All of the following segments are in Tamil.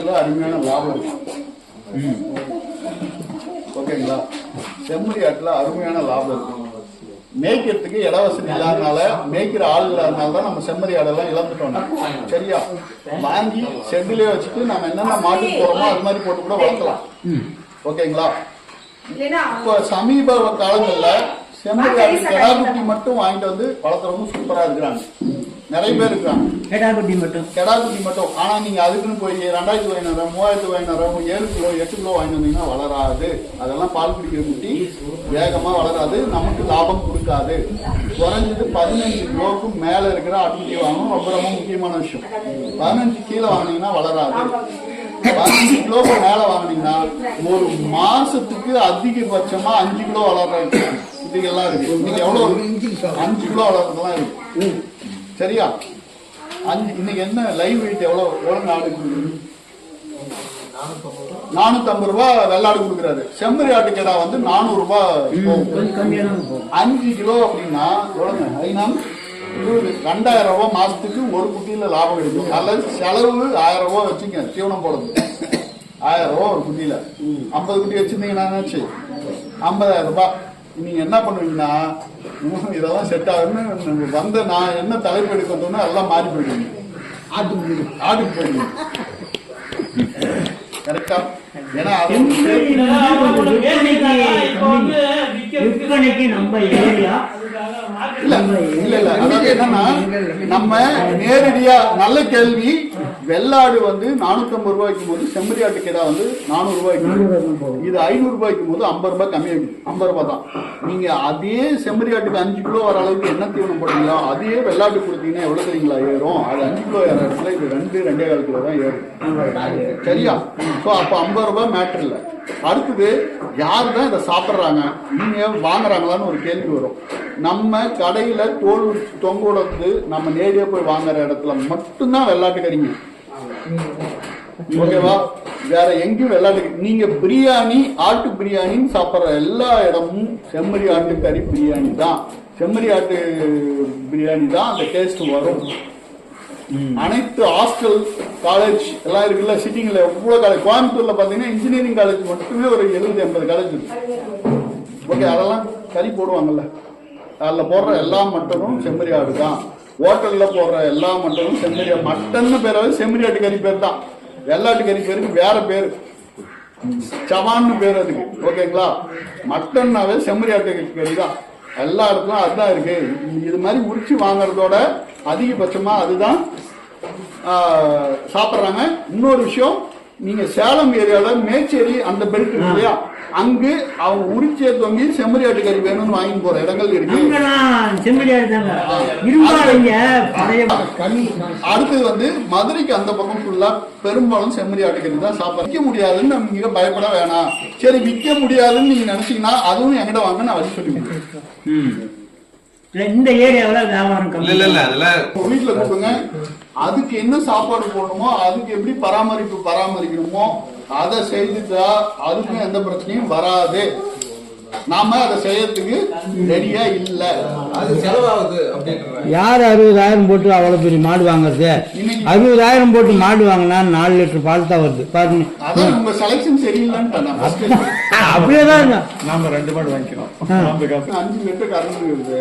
ஆட்டுல அருமையான லாபம். இருக்கு ஓகேங்களா? செம்மறி ஆட்டுல அருமையான லாபம். இருக்கு மேய்க்கிறதுக்கு இட வசதி இல்லாதனால மேய்க்கிற ஆள் இல்லாதனால தான் நம்ம செம்மறி ஆடெல்லாம் இழந்துட்டோம் சரியா? வாங்கி ஷெட்லயே வச்சுட்டு நம்ம என்னென்ன மாட்டு போறோமோ அது மாதிரி போட்டு கூட வளர்க்கலாம். ஓகேங்களா? இப்போ சமீப காலங்கள்ல கிடாக்குட்டி மட்டும் வாங்கிட்டு வந்து வளர்த்துறவங்க சூப்பரா இருக்கிறாங்க. நிறைய பேர் இருக்காங்க கெடாக்குட்டி மட்டும். கிடாக்குட்டி மட்டும். ஆனா நீங்க அதுக்குன்னு போய் ரெண்டாயிரத்து ஐநூறு மூவாயிரத்து ஐநூறு ஏழு கிலோ எட்டு கிலோ வாங்கி வந்தீங்கன்னா வளராது. அதெல்லாம் பால் குடிக்கிற குட்டி வேகமா வளராது. நமக்கு லாபம் கொடுக்காது. குறைஞ்சது பதினஞ்சு கிலோவுக்கு மேல இருக்கிற ஆட்டுக்குட்டி வாங்கணும். ரொம்ப ரொம்ப முக்கியமான விஷயம். பதினஞ்சு கீழே வாங்கினீங்கன்னா வளராது. பதினஞ்சு கிலோக்கு மேல வாங்கினீங்கன்னா ஒரு மாசத்துக்கு அதிகபட்சமா அஞ்சு கிலோ வளர்ற குட்டிகள்லாம் இருக்கு. இன்னைக்கு எவ்வளவு? அஞ்சு கிலோ வளர்றதெல்லாம் இருக்கு. சரியா? அஞ்சு இன்னைக்கு என்ன லைவ் வெயிட் எவ்வளவு? எவ்வளவு நாடு நானூத்தி ஐம்பது ரூபாய் வெள்ளாடு கொடுக்குறாரு. செம்மறி ஆட்டு கிடா வந்து நானூறு ரூபாய் அஞ்சு கிலோ அப்படின்னா எவ்வளவுங்க? ஐநாம் இருபது. ரெண்டாயிரம் ரூபாய் மாசத்துக்கு ஒரு குட்டியில லாபம் கிடைக்கும். அல்லது செலவு ஆயிரம் ரூபாய் வச்சுங்க. தீவனம் போடுறது. ஆயிரம் ரூபாய் ஒரு குட்டியில. ஐம்பது குட்டி வச்சிருந்தீங்கன்னா ஐம்பதாயிரம் ரூபாய் நீங்க என்ன பண்ணுவீங்கன்னா இதெல்லாம் செட் ஆகுன்னு வந்த நான் என்ன தலைப்பு எடுக்க வந்தோம்னா எல்லாம் மாறி போயிடுவீங்க. ஆட்டுக்கு ஆட்டுக்கு போயிடுவீங்க கரெக்டா ஏன்னா அது நம்ம ஏரியா. இல்ல இல்ல இல்ல. அதாவது என்னன்னா நம்ம நேரடியா நல்ல கேள்வி வெள்ளாடு வந்து நானூத்தி ஐம்பது ரூபாய்க்கு போது செம்மறி ஆட்டு கிடா வந்து நானூறு ரூபாய்க்கு இது ஐநூறு ரூபாய்க்கு போது ஐம்பது ரூபாய் கம்மியாகும் ஐம்பது ரூபாய் தான். நீங்க அதே செம்மறி ஆட்டுக்கு அஞ்சு கிலோ வர அளவுக்கு என்ன தீவனம் போடுறீங்களோ அதே வெள்ளாட்டு கொடுத்தீங்கன்னா எவ்வளவு தெரியுங்களா? ஏறும். அது அஞ்சு கிலோ ஏற இடத்துல இது ரெண்டு ரெண்டே கால் கிலோ தான் ஏறும். சரியா? சோ அப்ப ஐம்பது ரூபாய் மேட்டர் இல்ல. அடுத்தது யார் தான் இதை சாப்பிட்றாங்க? நீங்க வாங்குறாங்களான்னு ஒரு கேள்வி வரும். நம்ம கடையில தோல் தொங்க விடுறது நம்ம நேரடியா போய் வாங்குற இடத்துல மட்டும்தான் வெள்ளாட்டு கறிங்க ஓகேவா? வேற எங்கேயும் வெள்ளாட்டு கறி- நீங்க பிரியாணி ஆட்டு பிரியாணின்னு சாப்பிட்ற எல்லா இடமும் செம்மறி ஆட்டு கறி பிரியாணி தான். செம்மறி ஆட்டு பிரியாணி தான் அந்த டேஸ்ட் வரும். அனைத்து ஹாஸ்டல் காலேஜ் எல்லாம் இருக்குல்ல சிட்டிங்ல எவ்வளவு காலேஜ் கோயம்புத்தூர்ல பாத்தீங்கன்னா இன்ஜினியரிங் காலேஜ் மட்டுமே ஒரு எழுபது எண்பது காலேஜ் இருக்கு. ஓகே அதெல்லாம் கறி போடுவாங்கல்ல. அதில் போடுற எல்லா மட்டனும் செம்மறி ஆடு தான். ஹோட்டல்ல போடுற எல்லா மட்டனும் செம்மறியா. மட்டன் மட்டன்னு பேராவது செம்மறி கறி பேர் தான். வெள்ளாட்டு கறி பேருக்கு வேற பேர். சவான்னு பேர் அதுக்கு. ஓகேங்களா? மட்டன்னாவே செம்மறியாட்டு கறி தான். எல்லா இடத்துலும் அதுதான் இருக்கு. இது மாதிரி உரிச்சு வாங்குறதோட அதிகபட்சமா அதுதான் சாப்பிட்றாங்க. இன்னொரு விஷயம் நீங்க சேலம் ஏரியால மேச்சேரி அந்த பெல்ட் இருக்கு இல்லையா? அங்கு அவங்க உரிச்சே தொங்கி செம்மறியாட்டு கறி வேணும்னு வாங்கி போற இடங்கள் இருக்கு. அடுத்தது வந்து மதுரைக்கு அந்த பக்கம் ஃபுல்லா பெரும்பாலும் செம்மறி ஆட்டுக்கறி தான் சாப்பிட விற்க முடியாதுன்னு நம்ம நீங்க பயப்பட வேணாம். சரி விற்க முடியாதுன்னு நீங்க நினைச்சீங்கன்னா அதுவும் என்கிட்ட வாங்க நான் வழி சொல்லுவேன் இந்த ஏரியாவில் வியாபாரம் இல்ல இல்ல அதுல வீட்டுல கொடுங்க அதுக்கு என்ன சாப்பாடு போடணுமோ அதுக்கு எப்படி பராமரிப்பு பராமரிக்கணுமோ அதை செய்துட்டா அதுக்கும் எந்த பிரச்சனையும் வராது. நாம அதை செய்யறதுக்கு ரெடியா இல்ல. அது செலவாகுது யார் அறுபதாயிரம் போட்டு அவ்வளோ பெரிய மாடு வாங்குறது? அறுபதாயிரம் போட்டு மாடு வாங்கினா நாலு லிட்டர் பால் தான் வருது. பாருங்க. உங்க செலக்ஷன் சரியில்லைன்னு அப்படியே தான். நாம ரெண்டு மாடு வாங்கிக்கிறோம். அஞ்சு லிட்டர் கரண்ட் இருக்குது.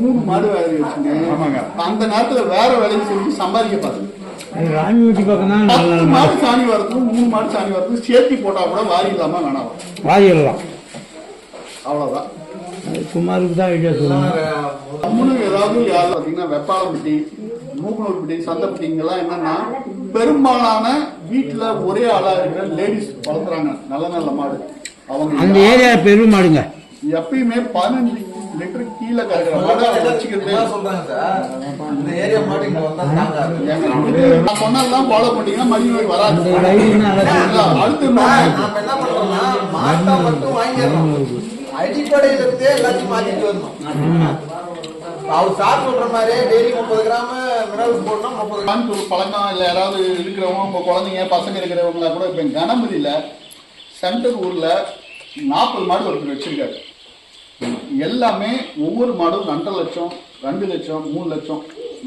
மூணு மாடு வேலை வச்சுங்க ஆமாங்க. அந்த நேரத்துல வேற வேலையை செஞ்சு சம்பாதிக்க பாருங்க. அது ராணிவீட்டி பக்கம் தான் மாடு சாணி வரதுக்கும் மூணு மாடு சாணி வரதுக்கும் சேர்த்தி போட்டா கூட வாரி இல்லாம வேணாம். வாங்கிடலாம் அவ்வளவுதான் அது குமாருக்கு தான் ஐடியா நம்மளும் ஏதாவது யாரும் பார்த்தீங்கன்னா வெப்பாளப்பட்டி மூக்கனூர்பட்டி சந்தப்பட்டிங்கெல்லாம் என்னன்னா பெரும்பாலான வீட்டுல ஒரே ஆளா இருக்கிற லேடிஸ் வளர்த்துறாங்க நல்ல நல்ல மாடு. அந்த அவங்க ஏரியா பெரும் மாடுங்க. எப்பயுமே பதினஞ்சு லிட்டர் கீழே சொன்னதெல்லாம் ஃபாலோ பண்ணீங்கன்னா மணி நோய் வராது. அடுத்து நாம இன்னொன்னு. என்ன பண்றோம்னா மாட்டை மட்டும் வாங்கிடுறோம். அடிப்படையில இருந்தே எல்லாத்தையும் மாத்திட்டு வரணும். அவர் சார் சொல்ற மாதிரி டெய்லி முப்பது கிராம் மினரல்ஸ் போடணும் முப்பது கிராம். பழக்கம் இல்லை யாராவது இருக்கிறவங்க உங்க குழந்தைங்க பசங்க இருக்கிறவங்கள கூட இப்போ கணபதியில சென்டர் ஊர்ல நாற்பது மாடு ஒருத்தர் வச்சிருக்காரு. எல்லாமே ஒவ்வொரு மாடும் ரெண்டரை லட்சம் ரெண்டு லட்சம் மூணு லட்சம்.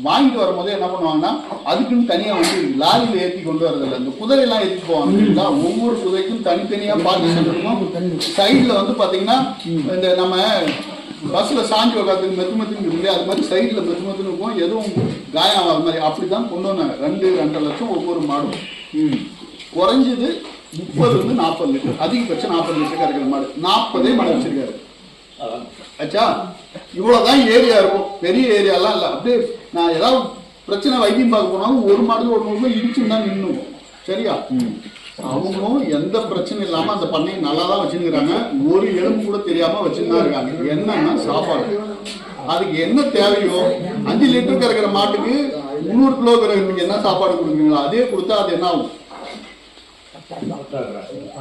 வாங்கிட்டு வரும்போது என்ன பண்ணுவாங்கன்னா அதுக்குன்னு தனியாக வந்து லாரியில் ஏற்றி கொண்டு வரதில்ல இந்த குதிரையெல்லாம் ஏற்றி போவாங்க இல்லைங்களா ஒவ்வொரு குதிரைக்கும் தனித்தனியாக பார்த்து இருக்கும் சைடில் வந்து பார்த்தீங்கன்னா இந்த நம்ம பஸ்ஸில் சாஞ்சி உட்காந்து மெத்து மெத்துன்னு இருக்கு இல்லையா? அது மாதிரி சைடில் மெத்து மெத்துன்னு இருக்கும். எதுவும் காயம் ஆகாத மாதிரி அப்படி தான் கொண்டு வந்தாங்க. ரெண்டு ரெண்டரை லட்சம் ஒவ்வொரு மாடும். குறைஞ்சது முப்பது இருந்து நாற்பது லிட்டர். அதிகபட்சம் நாற்பது லிட்டர் கறக்கிற மாடு. நாற்பதே மாடு வச்சிருக்காரு. ஆச்சா இவ்வளவுதான் ஏரியா இருக்கும். பெரிய ஏரியாலாம் இல்ல. அப்படியே நான் ஏதாவது பிரச்சனை வைத்தியம் பார்க்க போனாலும் ஒரு மாடு ஒரு நூறு இடிச்சுன்னு தான் நின்னும் சரியா? அவங்களும் எந்த பிரச்சனையும் இல்லாம அந்த பண்ணையை நல்லா தான் வச்சிருக்கிறாங்க. ஒரு எலும்பு கூட தெரியாம வச்சுன்னு தான் இருக்காங்க. என்னன்னா சாப்பாடு. அதுக்கு என்ன தேவையோ அஞ்சு லிட்டர் கறக்கிற மாட்டுக்கு முந்நூறு கிலோ கறக்கிறதுக்கு என்ன சாப்பாடு கொடுக்குறீங்களோ அதே கொடுத்தா அது என்ன ஆகும்?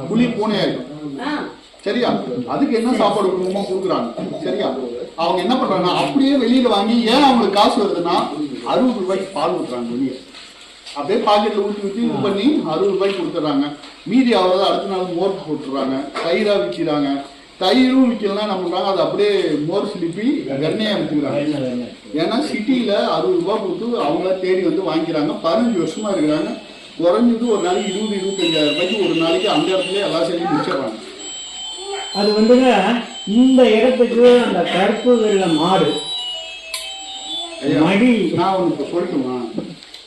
புலி பூனை ஆயிடும் சரியா? அதுக்கு என்ன சாப்பாடு கொடுக்கணுமோ கொடுக்குறாங்க? சரியா? அவங்க என்ன பண்றாங்கன்னா அப்படியே வெளியில வாங்கி ஏன் அவங்களுக்கு காசு வருதுன்னா அறுபது ரூபாய்க்கு பால் ஊத்துறாங்க வெளியே. அப்படியே பாக்கெட்ல ஊற்றி ஊற்றி இது பண்ணி அறுபது ரூபாய்க்கு கொடுத்துட்றாங்க. மீதி அவ்வளோ அடுத்த நாள் மோர் போட்டுறாங்க தயிரா விற்கிறாங்க தயிரும் விற்கலாம் என்ன பண்றாங்க அதை அப்படியே மோர் சிலிப்பி வெண்ணையா விற்கிறாங்க ஏன்னா சிட்டியில அறுபது ரூபாய் கொடுத்து அவங்கள தேடி வந்து வாங்கிக்கிறாங்க. பதினஞ்சு வருஷமா இருக்கிறாங்க. குறைஞ்சது ஒரு நாளைக்கு இருபது இருபத்தஞ்சாயிரம் ரூபாய்க்கு ஒரு நாளைக்கு அந்த இடத்துல எல்லா செடியும் முடிச்சிடுறாங்க. அது வந்துங்க இந்த இடத்துக்கு அந்த கருப்பு வெள்ள மாடு மடி. நான் ஒன்று இப்போ சொல்லட்டுமா?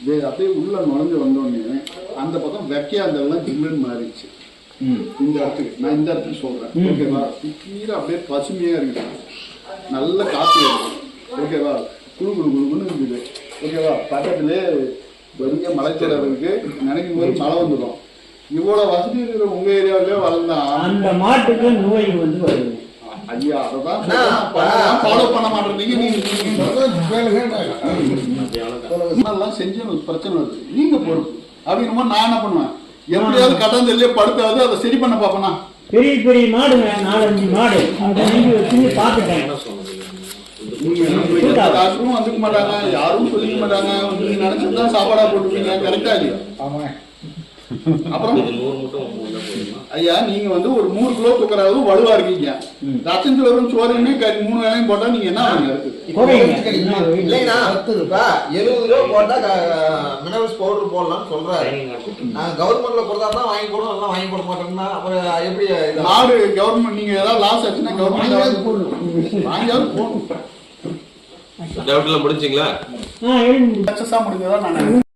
இது அப்படியே உள்ள நுழைஞ்சு வந்தோடனே அந்த பக்கம் வெக்கையா இருந்ததெல்லாம் ஜில்லுன்னு மாறிடுச்சு. இந்த இடத்துக்கு. நான் இந்த இடத்துக்கு சொல்றேன். ம். ஓகேவா? கீழே அப்படியே பசுமையா இருக்குது. நல்ல காற்று ஓகேவா? குழு குழு குழுன்னு இருக்குது. ஓகேவா? பக்கத்துலேயே பெரிய மலைத்தொடர் இருக்கு நினைக்கும் போது மழை வந்துடும். இவ்வளவு வசதி இருக்கிற உங்க ஏரியாவிலே வளர்ந்தா அந்த மாட்டுக்கு நோய் வந்து வருது. ஐயா அதான் ஃபாலோ பண்ண மாட்டேறீங்க நீங்க எல்லாம் செஞ்சு பிரச்சனை வருது. நீங்க பொறுப்பு. அப்படிங்கிற நான் என்ன பண்ணுவேன்? எப்படியாவது கட்டாந்தெல்லையே படுத்தாவது அதை சரி பண்ண பாப்பனா பெரிய பெரிய மாடுங்க நாலஞ்சு மாடு. அதை நீங்க பார்த்துட்டேன். டாக்டரும் வந்துக்க மாட்டாங்க. யாரும் சொல்லிக்க மாட்டாங்க. நீங்க நினைச்சதுதான் சாப்பாடா போட்டுருக்கீங்க கரெக்டா இல்லையா? அப்புறம்? ஐயா நீங்க வந்து ஒரு நூறு கிலோ தூக்குறாவது வலுவா இருக்கீங்க. லட்சம் கிலோ சோறுன்னு கறி மூணு வேலையும் போட்டா நீங்க என்ன இல்லைண்ணா எழுபது ரூபா போட்டா மினரல்ஸ் பவுடர் போடலாம்னு சொல்றாரு. நான் கவர்மெண்ட்ல கொடுத்தா தான் வாங்கி போடணும் எல்லாம் வாங்கி போட மாட்டோம்னா அப்புறம் எப்படி? நாடு கவர்மெண்ட் நீங்க ஏதாவது லாஸ் ஆச்சுன்னா கவர்மெண்ட் வாங்கியாவது போகணும் டவுட்லாம் முடிஞ்சிங்களா? ஆ எழுந்து சக்சஸா முடிஞ்சதா நான்